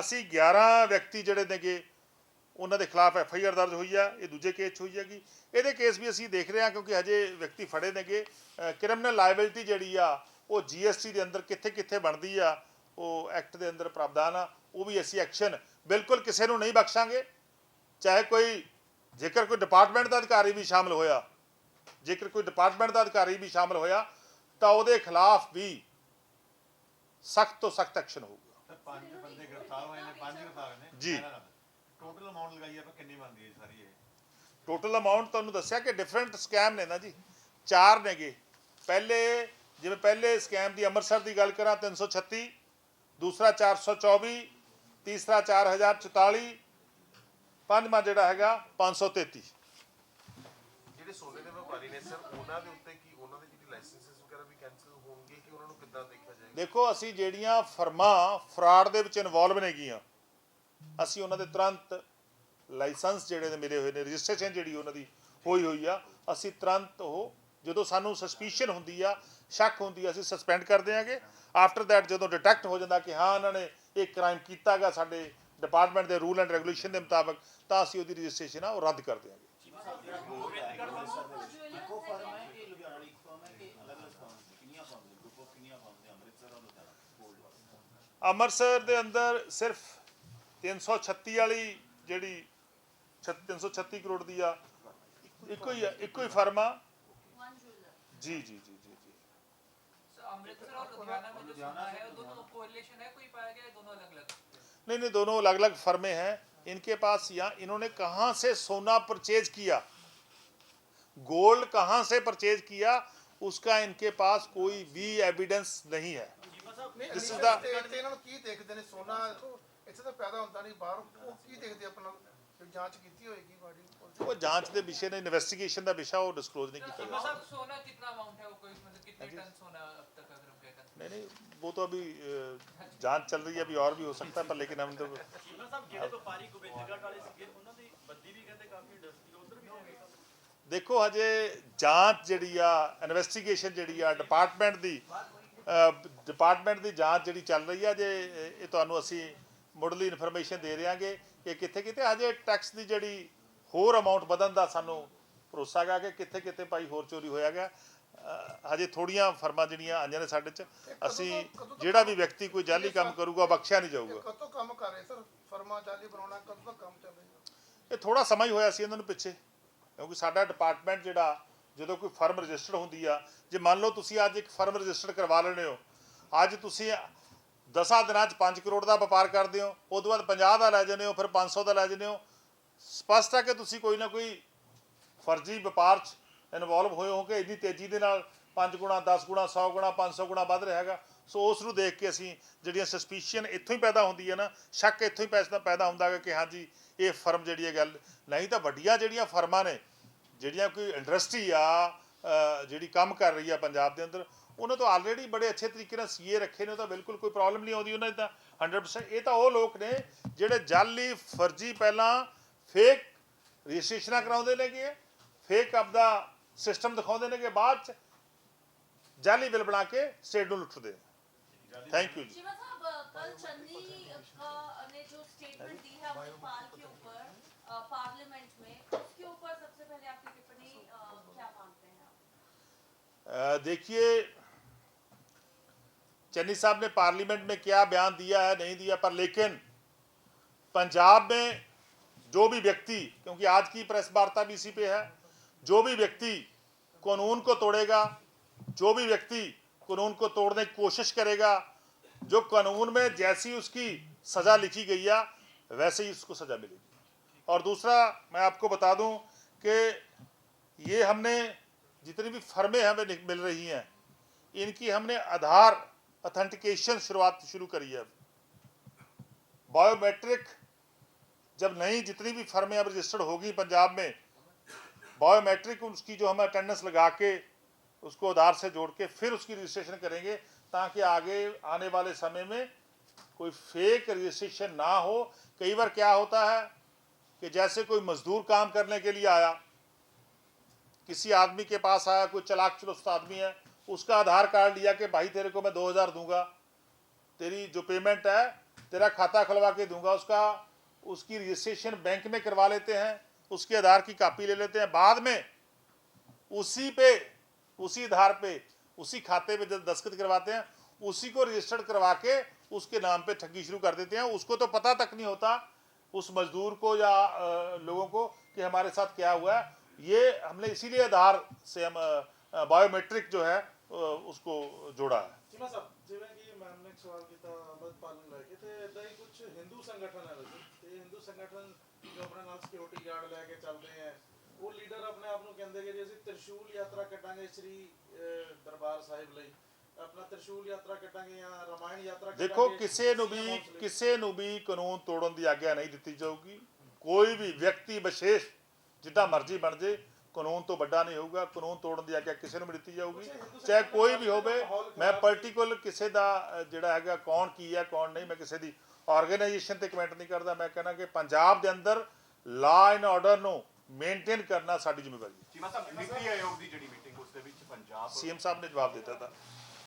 ਅਸੀਂ 11 ਵਿਅਕਤੀ ਜਿਹੜੇ ਨੇਗੇ ਉਹਨਾਂ ਦੇ ਖਿਲਾਫ ਐਫ ਆਈ ਆਰ ਦਰਜ ਹੋਈ ਆ ਇਹ ਦੂਜੇ ਕੇਸ 'ਚ ਹੋਈ ਹੈਗੀ। ਇਹਦੇ ਕੇਸ ਵੀ ਅਸੀਂ ਦੇਖ ਰਹੇ ਹਾਂ ਕਿਉਂਕਿ ਹਜੇ ਵਿਅਕਤੀ ਫੜੇ ਨੇਗੇ। ਕ੍ਰਿਮੀਨਲ ਲਾਇਬਿਲਿਟੀ ਜਿਹੜੀ ਆ ਉਹ ਜੀਐਸਟੀ ਦੇ ਅੰਦਰ ਕਿੱਥੇ ਕਿੱਥੇ ਬਣਦੀ ਆ ਉਹ ਐਕਟ ਦੇ ਅੰਦਰ ਪ੍ਰਾਵਧਾਨ ਆ ਉਹ ਵੀ ਅਸੀਂ ਐਕਸ਼ਨ ਬਿਲਕੁਲ ਕਿਸੇ ਨੂੰ ਨਹੀਂ ਬਖਸ਼ਾਂਗੇ। ਚਾਹੇ ਕੋਈ ਜੇਕਰ ਕੋਈ ਡਿਪਾਰਟਮੈਂਟ ਦਾ ਅਧਿਕਾਰੀ ਵੀ ਸ਼ਾਮਲ ਹੋਇਆ ਜੇਕਰ ਕੋਈ ਡਿਪਾਰਟਮੈਂਟ ਦਾ ਅਧਿਕਾਰੀ ਵੀ ਸ਼ਾਮਲ ਹੋਇਆ ਤਾਂ ਉਹਦੇ ਖਿਲਾਫ ਵੀ ਸਖਤ ਤੋਂ ਸਖਤ ਐਕਸ਼ਨ ਹੋਊਗਾ। ਪੰਜ ਬੰਦੇ ਗ੍ਰਿਫਤਾਰ ਹੋਏ ਨੇ ਪੰਜ ਗ੍ਰਿਫਤਾਰ ਨੇ। ਜੀ। ਟੋਟਲ ਅਮਾਉਂਟ ਲਗਾਈ ਆਪਾਂ ਕਿੰਨੀ ਬਣਦੀ ਹੈ ਸਾਰੀ ਇਹ? ਟੋਟਲ ਅਮਾਉਂਟ ਤੁਹਾਨੂੰ ਦੱਸਿਆ ਕਿ ਡਿਫਰੈਂਟ ਸਕੈਮ ਨੇ ਨਾ ਜੀ। ਚਾਰ ਨੇਗੇ। ਪਹਿਲੇ ਜਿਵੇਂ ਪਹਿਲੇ ਸਕੈਮ ਦੀ ਅੰਮ੍ਰਿਤਸਰ ਦੀ ਗੱਲ ਕਰਾਂ 336 ਦੂਸਰਾ 424 ਤੀਸਰਾ 4044 ਪੰਜਵਾਂ ਜਿਹੜਾ ਹੈਗਾ 533 ਜਿਹੜੇ ਸੋਨੇ ਦੇ ਵਪਾਰੀ ਨੇ ਸਰ ਉਹਨਾਂ ਦੇ ਉੱਤੇ ਕੀ ਉਹਨਾਂ ਦੇ ਜਿਹੜੀ ਲਾਇਸੈਂਸਸ ਵਗੈਰਾ ਵੀ ਕੈਨਸਲ ਹੋਣਗੇ ਕਿ ਉਹਨਾਂ ਨੂੰ ਕਿੱਦਾਂ ਦੇਖਿਆ ਜਾਏਗਾ? ਦੇਖੋ ਅਸੀਂ ਜਿਹੜੀਆਂ ਫਰਮਾਂ ਫਰਾਡ ਦੇ ਵਿੱਚ ਇਨਵੋਲਵ ਨੇਗੀਆਂ ਅਸੀਂ ਉਹਨਾਂ ਦੇ ਤੁਰੰਤ ਲਾਇਸੈਂਸ ਜਿਹੜੇ ਨੇ ਮਿਲੇ ਹੋਏ ਨੇ, ਰਜਿਸਟ੍ਰੇਸ਼ਨ ਜਿਹੜੀ ਉਹਨਾਂ ਦੀ ਹੋਈ ਹੋਈ ਆ, ਅਸੀਂ ਤੁਰੰਤ ਉਹ ਜਦੋਂ ਸਾਨੂੰ ਸਸਪੀਸ਼ਨ ਹੁੰਦੀ ਆ, ਸ਼ੱਕ ਹੁੰਦੀ ਆ, ਅਸੀਂ ਸਸਪੈਂਡ ਕਰ ਦਿਆਂਗੇ। ਆਫਟਰ ਦੈਟ ਜਦੋਂ ਡਿਟੈਕਟ ਹੋ ਜਾਂਦਾ ਕਿ ਹਾਂ ਉਹਨਾਂ ਨੇ ਇਹ ਕ੍ਰਾਈਮ ਕੀਤਾਗਾ ਸਾਡੇ ਡਿਪਾਰਟਮੈਂਟ ਦੇ ਰੂਲ ਐਂਡ ਰੈਗੂਲੇਸ਼ਨ ਦੇ ਮੁਤਾਬਕ, ਤਾਂ ਅਸੀਂ ਉਹਦੀ ਰਜਿਸਟ੍ਰੇਸ਼ਨ ਆ, ਉਹ ਰੱਦ ਕਰ ਦਿਆਂਗੇ। ਅੰਮ੍ਰਿਤਸਰ ਦੇ ਅੰਦਰ ਸਿਰਫ 336 ਵਾਲੀ ਜਿਹੜੀ ਛ- 336 ਕਰੋੜ ਦੀ ਆ ਇੱਕੋ ਹੀ ਆ ਇੱਕੋ ਹੀ ਫਰਮ ਆ वन ज्वेलर ਜੀ ਜੀ जी जी जी सर, अमृतसर और लुधियाना में जो सुना है वो दोनों कोरिलेशन है कोई पाया गया है दोनों अलग अलग नहीं नहीं दोनों अलग अलग फर्में हैं इनके पास यहाँ इन्होंने कहाँ से सोना परचेज किया गोल्ड कहाँ से परचेज किया उसका इनके पास कोई भी एविडेंस नहीं है ਨਹੀਂ This is illegal the- state ਤੇ ਇਹਨਾਂ ਨੂੰ ਕੀ ਦੇਖਦੇ ਨੇ ਸੋਨਾ ਇੱਥੋਂ ਇੱਥੇ ਤਾਂ ਪੈਦਾ ਹੁੰਦਾ ਨਹੀਂ ਬਾਹਰ ਉਹ ਕੀ ਦੇਖਦੇ ਆਪਣਾ ਜੋ ਜਾਂਚ ਕੀਤੀ ਹੋਏਗੀ ਬਾਡੀ वो जांच के विषय ने इन्वेस्टिगेशन का विषय वो डिस्क्लोज नहीं किया चीमा साहब सोना कितना अमाउंट है वो कोई मतलब कितने टन सोना अब तक अगर हम कहते हैं नहीं नहीं वो तो अभी अ, जांच चल रही है अभी और भी हो सकता है पर लेकिन हम तो ਚੀਮਾ ਸਾਹਿਬ ਜਿਹੜੇ ਵਪਾਰੀ ਗੋਬਿੰਦਗੜ੍ਹ ਵਾਲੇ ਸੀਗੇ ਉਹਨਾਂ ਦੀ ਬੱਦੀ ਵੀ ਕਹਿੰਦੇ ਕਾਫੀ ਇੰਡਸਟਰੀ ਉਧਰ ਵੀ ਹੋਵੇ ਦੇਖੋ ਹਜੇ ਜਾਂਚ ਜਿਹੜੀ ਆ ਇਨਵੈਸਟੀਗੇਸ਼ਨ ਜਿਹੜੀ ਆ ਡਿਪਾਰਟਮੈਂਟ ਦੀ ਡਿਪਾਰਟਮੈਂਟ ਦੀ ਜਾਂਚ ਜਿਹੜੀ ਚੱਲ ਰਹੀ ਆ ਜੇ ਇਹ ਇਹ ਤੁਹਾਨੂੰ ਅਸੀਂ ਮੁੱਢਲੀ ਇਨਫੋਰਮੇਸ਼ਨ ਦੇ ਰਹੇਗੇ ਕਿ ਕਿੱਥੇ ਕਿਤੇ ਹਜੇ ਟੈਕਸ ਦੀ ਜਿਹੜੀ ਹੋਰ ਅਮਾਉਂਟ ਵਧਣ ਦਾ ਸਾਨੂੰ ਭਰੋਸਾ ਹੈਗਾ ਕਿ ਕਿੱਥੇ ਕਿਤੇ ਭਾਈ ਹੋਰ ਚੋਰੀ ਹੋਇਆ ਗਿਆ। ਹਜੇ ਥੋੜੀਆਂ ਫਰਮਾਂ ਜਿਹੜੀਆਂ ਆਈਆਂ ਨੇ ਸਾਡੇ ਚ ਅਸੀਂ ਜਿਹੜਾ ਵੀ ਵਿਅਕਤੀ ਕੋਈ ਜਾਲੀ ਕੰਮ ਕਰੂਗਾ ਬਖਸ਼ਿਆ ਨਹੀਂ ਜਾਊਗਾ। ਕਦੋਂ ਕੰਮ ਕਰ ਰਹੇ ਸਰ? ਫਰਮਾ ਜਾਲੀ ਬਣਾਉਣਾ ਕਦੋਂ ਦਾ ਕੰਮ ਚੱਲ ਰਿਹਾ? ਇਹ ਥੋੜਾ ਸਮਾਂ ਹੀ ਹੋਇਆ ਸੀ ਇਹਨਾਂ ਨੂੰ ਪਿੱਛੇ ਕਿਉਂਕਿ ਸਾਡਾ ਡਿਪਾਰਟਮੈਂਟ ਜਿਹੜਾ ਜਦੋਂ ਕੋਈ ਫਰਮ ਰਜਿਸਟਰਡ ਹੁੰਦੀ ਆ ਜੇ ਮੰਨ ਲਓ ਤੁਸੀਂ ਅੱਜ ਇੱਕ ਫਰਮ ਰਜਿਸਟਰਡ ਕਰਵਾ ਲੈਣੇ ਹੋ ਅੱਜ ਤੁਸੀਂ 10 ਦਿਨਾਂ ਚ 5 ਕਰੋੜ ਦਾ ਵਪਾਰ ਕਰਦੇ ਹੋ ਉਸ ਤੋਂ ਬਾਅਦ 50 ਦਾ ਲੈ ਜਾਂਦੇ ਹੋ, ਫਿਰ 500 ਦਾ ਲੈ ਜਾਂਦੇ ਹੋ। ਸਪਸ਼ਟ ਹੈ ਕਿ ਤੁਸੀਂ ਕੋਈ ਨਾ ਕੋਈ ਫਰਜ਼ੀ ਵਪਾਰ ਚ ਇਨਵੋਲਵ ਹੋਏ ਹੋ ਕਿ ਇੰਨੀ ਤੇਜ਼ੀ ਦੇ ਨਾਲ 5 ਗੁਣਾ 10 ਗੁਣਾ 100 ਗੁਣਾ 500 ਗੁਣਾ ਵੱਧ ਰਿਹਾ ਹੈਗਾ। ਸੋ ਉਸ ਨੂੰ ਦੇਖ ਕੇ ਅਸੀਂ ਜਿਹੜੀਆਂ ਸਸਪੀਸ਼ਨ ਇੱਥੋਂ ਹੀ ਪੈਦਾ ਹੁੰਦੀ ਹੈ ਨਾ, ਸ਼ੱਕ ਇੱਥੋਂ ਹੀ ਪੈਸਾ, ਪੈਦਾ ਹੁੰਦਾ ਹੈ ਕਿ ਹਾਂਜੀ, ਇਹ ਫਰਮ ਜਿਹੜੀ ਹੈ ਗੱਲ, ਨਹੀਂ ਤਾਂ ਵੱਡੀਆਂ ਜਿਹੜੀਆਂ ਫਰਮਾਂ ਨੇ, ਜਿਹੜੀਆਂ ਕੋਈ ਇੰਡਸਟਰੀ ਆ ਜਿਹੜੀ ਕੰਮ ਕਰ ਰਹੀ ਆ ਪੰਜਾਬ ਦੇ ਅੰਦਰ ਉਹਨਾਂ ਤੋਂ ਆਲਰੇਡੀ ਬੜੇ ਅੱਛੇ ਤਰੀਕੇ ਨਾਲ ਸੀਏ ਰੱਖੇ ਨੇ ਉਹ ਤਾਂ ਬਿਲਕੁਲ ਕੋਈ ਪ੍ਰੋਬਲਮ ਨਹੀਂ ਆਉਂਦੀ ਉਹਨਾਂ ਦੀ ਤਾਂ 100% ਇਹ ਤਾਂ ਉਹ ਲੋਕ ਨੇ ਜਿਹੜੇ ਜਾਲੀ ਫਰਜ਼ੀ ਪਹਿਲਾਂ ਫੇਕ ਰਜਿਸਟ੍ਰੇਸ਼ਨਾਂ ਕਰਾਉਂਦੇ ਨੇਗੇ ਫੇਕ ਆਪਦਾ ਸਿਸਟਮ ਦਿਖਾਉਂਦੇ ਨੇਗੇ ਬਾਅਦ ਚ ਜਾਲੀ ਬਿੱਲ ਬਣਾ ਕੇ ਸਟੇਟ ਨੂੰ ਲੁੱਟਦੇ ਥੈਂਕ ਯੂ ਜੀ शिवा साहब अ, कल चन्नी का ने जो स्टेटमेंट दी है अमृतपाल के ऊपर अ, पार्लियामेंट में उसके ऊपर सबसे पहले आपकी टिप्पणी अ, क्या मानते हैं आप अ, देखिए चन्नी साहब ने पार्लियामेंट में क्या बयान दिया है, नहीं दिया, पर लेकिन पंजाब में जो भी व्यक्ति, क्योंकि आज की प्रेस वार्ता भी इसी पे है, जो भी व्यक्ति कानून को तोड़ेगा, जो भी व्यक्ति कानून को तोड़ने की कोशिश करेगा, जो कानून में जैसी उसकी सज़ा लिखी गई है, वैसे ही उसको सज़ा मिलेगी। और दूसरा, मैं आपको बता दूँ कि ये हमने जितनी भी फर्में हमें मिल रही हैं, इनकी हमने आधार अथेंटिकेशन शुरुआत शुरू करी है बायोमेट्रिक जब नई जितनी भी फर्में अब रजिस्टर्ड होगी पंजाब में बायोमेट्रिक उसकी जो हम अटेंडेंस लगा के उसको आधार से जोड़ के फिर उसकी रजिस्ट्रेशन करेंगे, ताकि आगे आने वाले समय में कोई फेक रजिस्ट्रेशन ना हो। कई बार क्या होता है कि जैसे कोई मजदूर काम करने के लिए आया, किसी आदमी के पास आया, कोई चलाक चुस्त आदमी है उसका आधार कार्ड लिया कि भाई तेरे को मैं दो हज़ार दूँगा। तेरी जो पेमेंट है, तेरा खाता खुलवा के दूँगा। उसका, उसकी रजिस्ट्रेशन बैंक में करवा लेते हैं, उसके आधार की कॉपी ले लेते हैं। बाद में उसी पे, उसी आधार पे, उसी खाते पे जब दस्तखत करवाते हैं, उसी को रजिस्टर्ड करवा के उसके नाम पे ठगी शुरू कर देते हैं। उसको तो पता तक नहीं होता उस मजदूर को या लोगों को कि हमारे साथ क्या हुआ है। ये हमने इसीलिए आधार से हम बायोमेट्रिक जो है उसको जोड़ा है ਚੀਮਾ ਸਾਹਿਬ ਜਿਵੇਂ ਕਿ ਮੈਮ ਨੇ ਇੱਕ ਸਵਾਲ ਕੀਤਾ ਅੰਮ੍ਰਿਤਪਾਲ ਨੂੰ ਲੈ ਕੇ ਤੇ ਇਦਾਂ ਹੀ ਕੁਝ ਹਿੰਦੂ ਸੰਗਠਨ ਹੈ ਵੈਸੇ ਤੇ ਹਿੰਦੂ ਸੰਗਠਨ ਜੋ ਆਪਣੇ ਨਾਲ ਸਿਕਿਉਰਿਟੀ ਗਾਰਡ ਲੈ ਕੇ ਚੱਲਦੇ ਆ ਉਹ ਲੀਡਰ ਆਪਣੇ ਆਪ ਨੂੰ ਕਹਿੰਦੇ ਕਿ ਜੀ ਅਸੀਂ ਤ੍ਰਿਸ਼ੂਲ ਯਾਤਰਾ ਕੱਟਾਂਗੇ ਸ੍ਰੀ ਅਹ, ਦਰਬਾਰ ਸਾਹਿਬ ਲਈ ਆਪਣਾ ਤ੍ਰਿਸ਼ੂਲ ਯਾਤਰਾ ਕੱਟਾਂਗੇ ਜਾਂ ਰਾਮਾਇਣ ਯਾਤਰਾ ਦੇਖੋ ਕੱਟਾਂਗੇ ਕਿਸੇ ਨੂੰ ਵੀ ਸਿੱਖ ਕੌਮ ਲਈ। ਕਿਸੇ ਨੂੰ ਵੀ ਕਾਨੂੰਨ ਤੋੜਨ ਦੀ ਆਗਿਆ ਨਹੀਂ ਦਿੱਤੀ ਜਾਊਗੀ ਕੋਈ ਵੀ ਵਿਅਕਤੀ ਵਿਸ਼ੇਸ਼ ਜਿੱਦਾਂ ਮਰਜ਼ੀ ਬਣ ਜੇ ਕਾਨੂੰਨ ਤੋਂ ਵੱਡਾ ਨਹੀਂ ਹੋਊਗਾ ਕਾਨੂੰਨ ਤੋੜਨ ਦੀ ਆਗਿਆ ਕਿਸੇ ਨੂੰ ਵੀ ਦਿੱਤੀ ਜਾਊਗੀ। ਚਾਹੇ ਕੋਈ ਵੀ ਹੋਵੇ ਮੈਂ ਪਾਰਟਿਕੂਲਰ ਕਿਸੇ ਦਾ ਜਿਹੜਾ ਹੈਗਾ ਕੌਣ ਕੀ ਹੈ ਕੌਣ ਨਹੀਂ ਮੈਂ ਕਿਸੇ ਦੀ ਆਰਗੇਨਾਈਜੇਸ਼ਨ ਤੇ ਕਮੈਂਟ ਨਹੀਂ ਕਰਦਾ। ਮੈਂ ਕਹਿੰਦਾ ਕਿ ਪੰਜਾਬ ਦੇ ਅੰਦਰ ਲਾ ਐਂਡ ਆਰਡਰ ਨੂੰ ਮੇਨਟੇਨ ਕਰਨਾ ਸਾਡੀ ਜ਼ਿੰਮੇਵਾਰੀ ਹੈ। ਜੀ ਮਤਲਬ ਨੀਤੀ ਆਯੋਗ ਦੀ ਜਿਹੜੀ ਮੀਟਿੰਗ ਉਸ ਦੇ ਵਿੱਚ ਪੰਜਾਬ ਸੀਐਮ ਸਾਹਿਬ ਨੇ ਜਵਾਬ ਦਿੱਤਾ ਤਾਂ।